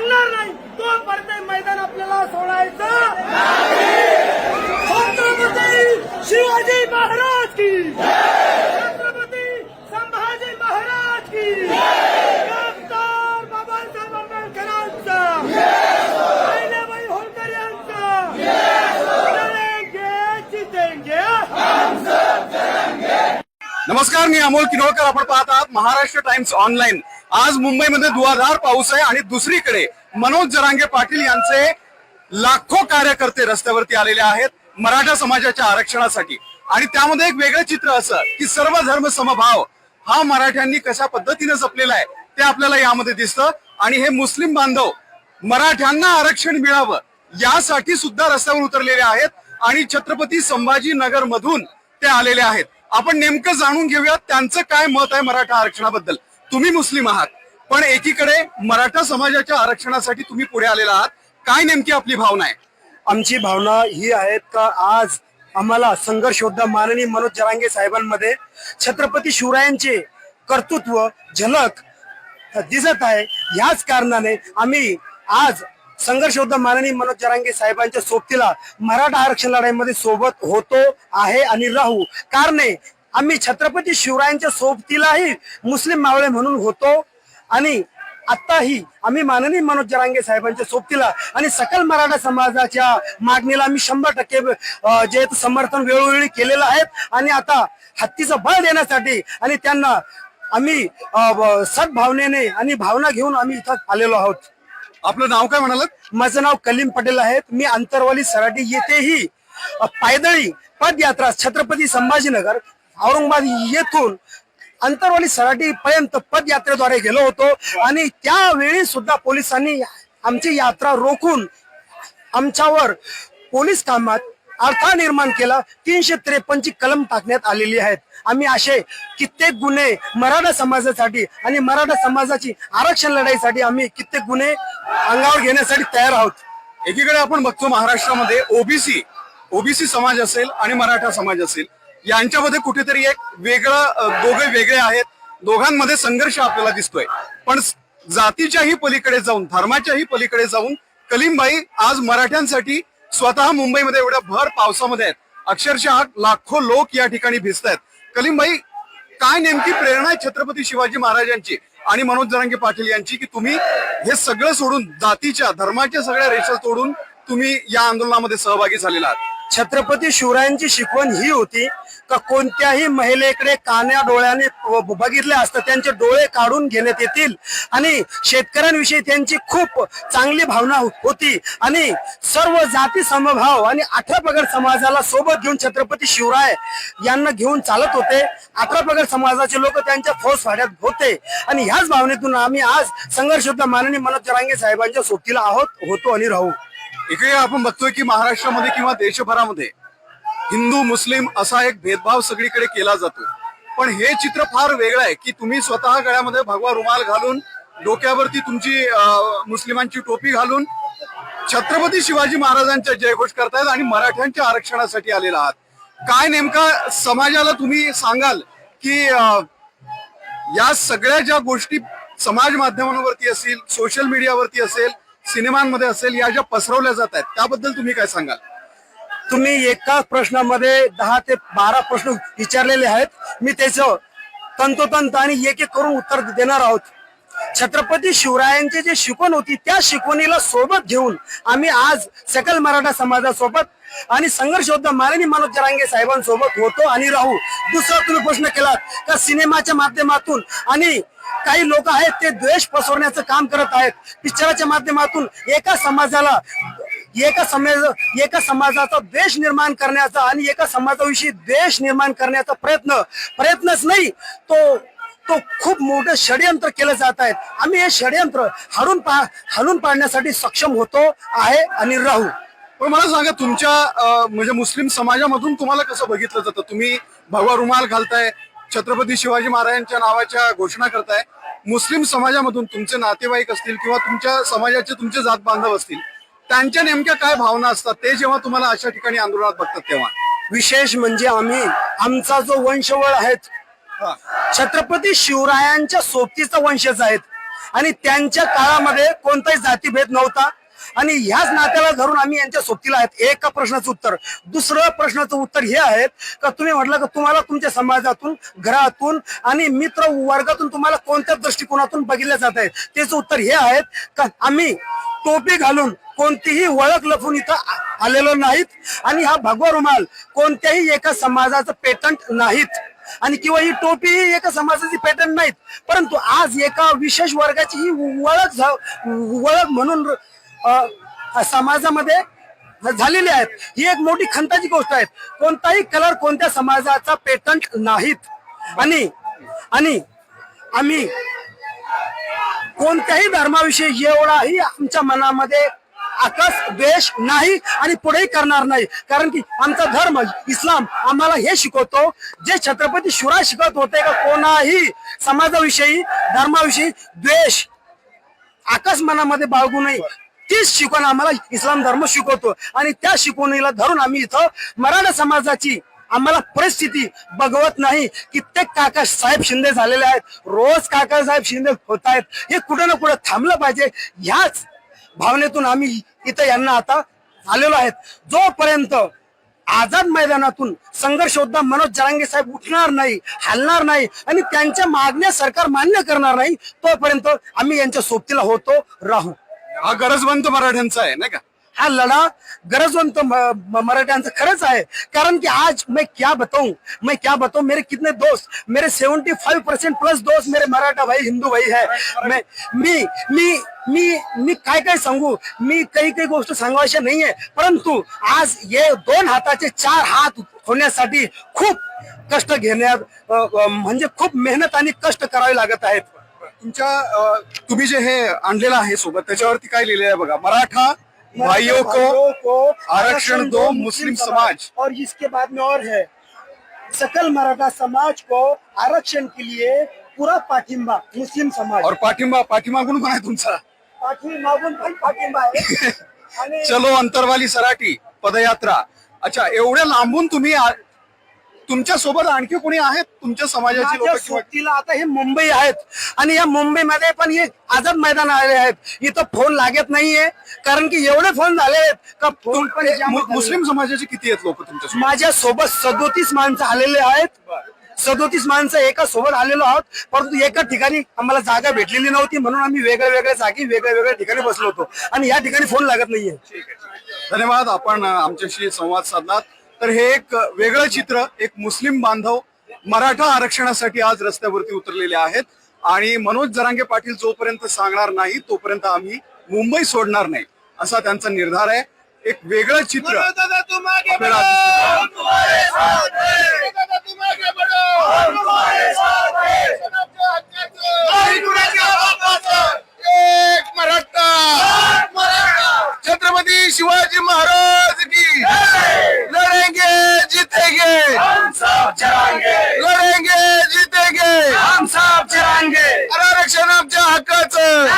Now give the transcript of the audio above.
सांगणार नाही. तो परत मैदान आपल्याला सोडायचं शिवाजी महाराज की छत्रपती संभाजी महाराज की डॉक्टर बाबासाहेब आंबेडकरांचा नमस्कार मी अमोल किरोळकर आपण पाहत आहात महाराष्ट्र टाइम्स ऑनलाईन. आज मुंबईमध्ये धुवाधार पाऊस आहे आणि दुसरीकडे मनोज जरांगे पाटील यांचे लाखो कार्यकर्ते रस्त्यावरती आलेले आहेत मराठा समाजाच्या आरक्षणासाठी. आणि त्यामध्ये एक वेगळं चित्र असं की सर्व धर्म समभाव हा मराठ्यांनी कशा पद्धतीने जपलेला आहे ते आपल्याला यामध्ये दिसतं. आणि हे मुस्लिम बांधव मराठ्यांना आरक्षण मिळावं यासाठी सुद्धा रस्त्यावर उतरलेले आहेत आणि छत्रपती संभाजी नगर मधून ते आलेले आहेत. आपण नेमकं जाणून घेऊयात त्यांचं काय मत आहे मराठा आरक्षणाबद्दल. तुम्ही मुस्लिम आहात पण एकीकडे मराठा समाजाच्या आरक्षणासाठी तुम्ही पुढे आलेला आहात. काय नेमकी आपली भावना आहे? आमची भावना ही आहेत का आज आम्हाला संघर्ष योद्धा माननीय मनोज जरांगे साहेबांमध्ये छत्रपती शिवरायांचे कर्तृत्व झलक दिसत आहे. याच कारणाने आम्ही आज संघर्ष योद्धा माननीय मनोज जरांगे साहेबांच्या सोबतीला मराठा आरक्षण लढाईमध्ये सोबत होतो आहे आणि राहू. कारणे आम्ही छत्रपती शिवरायांच्या सोबतीलाही मुस्लिम मावळे म्हणून होतो. आणि आताही आम्ही माननीय मनोज जरांगे साहेबांच्या सोबतीला आणि सकल मराठा समाजाच्या मागणीला आम्ही शंभर टक्के जे समर्थन वेळोवेळी केलेलं आहे. आणि आता हत्तीचं बळ देण्यासाठी आणि त्यांना आम्ही सद्भावनेने आणि भावना घेऊन आम्ही इथं आलेलो आहोत. आपलं नाव काय म्हणालात? माझं नाव कलीम पटेल आहे. मी अंतरवाली सराटी येथेही पायदळी पदयात्रा छत्रपती संभाजीनगर औरंगाबाद येथून अंतरवाली सराटी पर्यंत पदयात्रेद्वारे गेलो होतो. आणि त्यावेळी सुद्धा पोलिसांनी आमची यात्रा रोखून आमच्यावर पोलीस कामात अडथळा निर्माण केला. तीनशे त्रेपन्नची कलम टाकण्यात आलेली आहेत. आम्ही असे कित्येक गुन्हे मराठा समाजासाठी आणि मराठा समाजाची आरक्षण लढाईसाठी आम्ही कित्येक गुन्हे अंगावर घेण्यासाठी तयार आहोत. एकीकडे आपण बघतो महाराष्ट्रामध्ये ओबीसी ओबीसी समाज असेल आणि मराठा समाज असेल. यांच्यामध्ये कुठेतरी एक वेगळं दोघे वेगळे आहेत. दोघांमध्ये संघर्ष आपल्याला दिसतोय. पण जातीच्याही पलीकडे जाऊन धर्माच्याही पलीकडे जाऊन कलीमबाई आज मराठ्यांसाठी स्वतः मुंबईमध्ये एवढ्या भर पावसामध्ये आहेत. अक्षरशः लाखो लोक या ठिकाणी भिजत आहेत कलीमबाई काय नेमकी प्रेरणा आहे छत्रपती शिवाजी महाराजांची आणि मनोज जरांगे पाटील यांची की तुम्ही हे सगळं सोडून जातीच्या धर्माच्या सगळ्या रेषा तोडून तुम्ही या आंदोलनामध्ये सहभागी झालेला आहात? छत्रपती शिवरायांची शिकवण ही होती का कोणत्याही महिलेकडे कान्या डोळ्याने ब- बघितले असतं त्यांचे डोळे काढून घेण्यात येतील. आणि शेतकऱ्यांविषयी त्यांची खूप चांगली भावना हो-, होती. आणि सर्व जाती समभाव आणि अठरा पगड समाजाला सोबत घेऊन छत्रपती शिवराय यांना घेऊन चालत होते. अठरा पगड समाजाचे लोक त्यांच्या फौज फाड्यात होते. आणि ह्याच भावनेतून आम्ही आज संघर्ष माननीय मनोज जरांगे साहेबांच्या सोबतीला आहोत होतो आणि राहू. इकडे आपण बघतोय की महाराष्ट्रामध्ये किंवा देशभरामध्ये हिंदू मुस्लिम असा एक भेदभाव सगळीकडे केला जातो. पण हे चित्र फार वेगळं आहे की तुम्ही स्वतः गळ्यामध्ये भगवा रुमाल घालून डोक्यावरती तुमची मुस्लिमांची टोपी घालून छत्रपती शिवाजी महाराजांच्या जयघोष करतायत आणि मराठ्यांच्या आरक्षणासाठी आलेला आहात. काय नेमका समाजाला तुम्ही सांगाल की या सगळ्या ज्या गोष्टी समाज माध्यमांवरती असेल सोशल मीडियावरती असेल सिनेमांमध्ये असेल या ज्या पसरवल्या जात आहेत त्याबद्दल तुम्ही काय सांगाल? तुम्ही एकाच प्रश्नामध्ये दहा ते बारा प्रश्न विचारलेले आहेत. मी त्याचं तंतोतंत आणि एक एक करून उत्तर देणार आहोत. छत्रपती शिवरायांची जी शिकवण होती त्या शिकवणीला सोबत घेऊन आम्ही आज सकल मराठा समाजासोबत आणि संघर्ष योद्धा माननीय मनोज जरांगे साहेबांसोबत होतो आणि राहू. दुसरा तुम्ही प्रश्न केलात का सिनेमाच्या माध्यमातून आणि काही लोक आहेत ते द्वेष पसरवण्याचं काम करत आहेत. पिक्चराच्या माध्यमातून एका समाजाला एका समाज एका समाजाचा द्वेष निर्माण करण्याचा आणि एका समाजाविषयी द्वेष निर्माण करण्याचा प्रयत्न प्रयत्नच नाही तो तो खूप मोठं षडयंत्र केलं जात आहेत आम्ही हे षडयंत्र हरून पा हरून पाडण्यासाठी सक्षम होतो आहे आणि राहू. पण मला सांगा तुमच्या म्हणजे मुस्लिम समाजामधून तुम्हाला कसं बघितलं जातं? तुम्ही भगवा रुमाल घालताय छत्रपती शिवाजी महाराजांच्या नावाच्या घोषणा करताय. मुस्लिम समाजामधून तुमचे नातेवाईक असतील किंवा तुमच्या समाजाचे तुमचे जात बांधव असतील त्यांच्या नेमक्या काय भावना असतात? ते जेव्हा तुम्हाला अशा ठिकाणी आंदोलनात बघतात तेव्हा. विशेष म्हणजे आम्ही आमचा जो वंशवळ आहेत. छत्रपती शिवरायांच्या सोबतीचा वंशज आहेत. आणि त्यांच्या काळामध्ये कोणताही जातीभेद नव्हता. आणि ह्याच नात्याला धरून आम्ही यांच्या सोबतीला आहेत. एका प्रश्नाचं उत्तर. दुसरं प्रश्नाचं उत्तर हे आहे का तुम्ही म्हटलं का तुम्हाला तुमच्या समाजातून घरातून आणि मित्र वर्गातून तुम्हाला कोणत्या दृष्टिकोनातून बघितलं जात आहे? त्याचं उत्तर हे आहे का आम्ही टोपी घालून कोणतीही ओळख लपून इथं आलेलो नाहीत. आणि हा भगवा रुमाल कोणत्याही एका समाजाचं पेटंट नाहीत. आणि किंवा ही टोपी ही एका समाजाची पॅटर्न नाहीत. परंतु आज एका विशेष वर्गाची ही ओळख झा- ओळख म्हणून समाजामध्ये झालेली आहेत ही एक मोठी खंताची गोष्ट आहे. कोणताही कलर कोणत्या समाजाचा पेटंट नाहीत. आणि आणि आम्ही कोणत्याही धर्माविषयी एवढाही आमच्या मनामध्ये आकाश द्वेष नाही आणि पुढेही करणार नाही. कारण की आमचा धर्म इस्लाम आम्हाला हे शिकवतो जे छत्रपती शिवराज शिकवत होते का कोणाही समाजाविषयी धर्माविषयी द्वेष आकाश मनामध्ये बाळगू नये. तीच शिकवण आम्हाला इस्लाम धर्म शिकवतो. आणि त्या शिकवणीला धरून आम्ही इथं मराठा समाजाची आम्हाला परिस्थिती बघवत नाही कित्येक काका साहेब शिंदे झालेले आहेत. रोज काका साहेब शिंदे होत आहेत. हे कुठं ना कुठं थांबलं पाहिजे. ह्याच भावनेतून आम्ही इथं यांना आता आलेलो आहेत. जोपर्यंत आझाद मैदानातून संघर्ष योद्धा मनोज जरांगे साहेब उठणार नाही हलणार नाही आणि त्यांच्या मागण्या सरकार मान्य करणार नाही तोपर्यंत आम्ही यांच्या सोबतीला होतो राहू. हा गरजवंत मराठ्यांचा आहे नाही का? हा लढा गरजवंत मराठ्यांचा खरंच आहे. कारण की आज मैं क्या बताऊं? मैं क्या बताऊं? मेरे कितने दोस्त मेरे 75 परसेंट प्लस दोस्त मेरे मराठा भाई हिंदू भाई है. मैं मी मी मी मी काय काय सांगू? मी काही काही गोष्ट सांगायची नाहीये. परंतु आज हे दोन हाताचे चार हात होण्यासाठी खूप कष्ट घेण्यात म्हणजे खूप मेहनत आणि कष्ट करावे लागत आहेत. तुमच्या तुम्ही जे हे आणलेलं आहे सोबत त्याच्यावरती काय लिहिलेलं आहे बघा? मराठा भाइयों को आरक्षण दो मुस्लिम समाज। और इसके बाद में और है। सकल मराठा समाज को आरक्षण के लिए पूरा पाठिंबा मुस्लिम समाज। और पाठिंबा पाठीमागून पण आहे तुमचा? पाठीमागून पण पाठिंबा आहे. चलो अंतरवाली सराठी पदयात्रा. अच्छा एवढ्या लांबून तुम्ही तुमच्यासोबत आणखी कोणी आहेत? तुमच्या समाजाची माझ्या लोक किंवा सोबतीला आता हे मुंबई आहेत. आणि या मुंबईमध्ये पण हे आझाद मैदान आले आहेत. इथं फोन लागत नाहीये. कारण की एवढे फोन झाले आहेत का फोन पण तुम- जाम मु- झाले. मुस्लिम समाजाचे किती आहेत लोक तुमच्यासोबत? माझ्या सोबत सदोतीस माणसं आलेले आहेत. सदोतीस माणसं एका सोबत आलेलो आहोत. परंतु एका ठिकाणी आम्हाला जागा भेटलेली नव्हती. म्हणून आम्ही वेगळ्या वेगळ्या जागी वेगळ्या वेगळ्या ठिकाणी बसलो होतो. आणि या ठिकाणी फोन लागत नाहीये. धन्यवाद. आपण अ, आमच्याशी संवाद साधलात. तर हे एक वेगळं चित्र एक मुस्लिम बांधव मराठा आरक्षणासाठी आज रस्त्यावरती उतरलेले आहेत. आणि मनोज जरांगे पाटील जोपर्यंत सांगणार नाही तोपर्यंत आम्ही मुंबई सोडणार नाही असा त्यांचा निर्धार आहे. एक वेगळं चित्र छत्रपती शिवाजी महाराज की लड़ेंगे जीतेंगे. हम सब चलाएंगे लड़ेंगे जीतेंगे. हम सब चलाएंगे आरक्षण आमच्या हक्काचं.